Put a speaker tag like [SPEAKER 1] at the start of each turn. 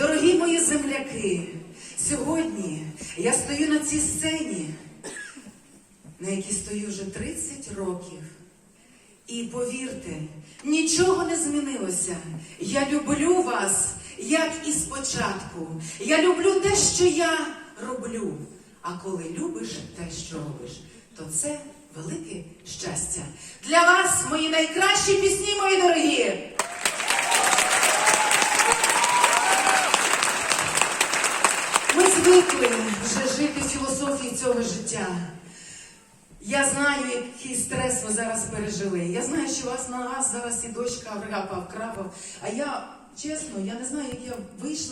[SPEAKER 1] дорогі мої земляки. Сьогодні я стою на цій сцені, на якій стою вже 30 років. І повірте, нічого не змінилося. Я люблю вас, як і спочатку. Я люблю те, що я роблю. А коли любиш те, що робиш, то це велике щастя. Для вас мої найкращі пісні, мої дорогі. Звикли вже жити філософії цього життя. Я знаю, який стрес ви зараз пережили. Я знаю, що вас на вас зараз і дочка врапав, крапав. А я чесно, я не знаю, як я вийшла.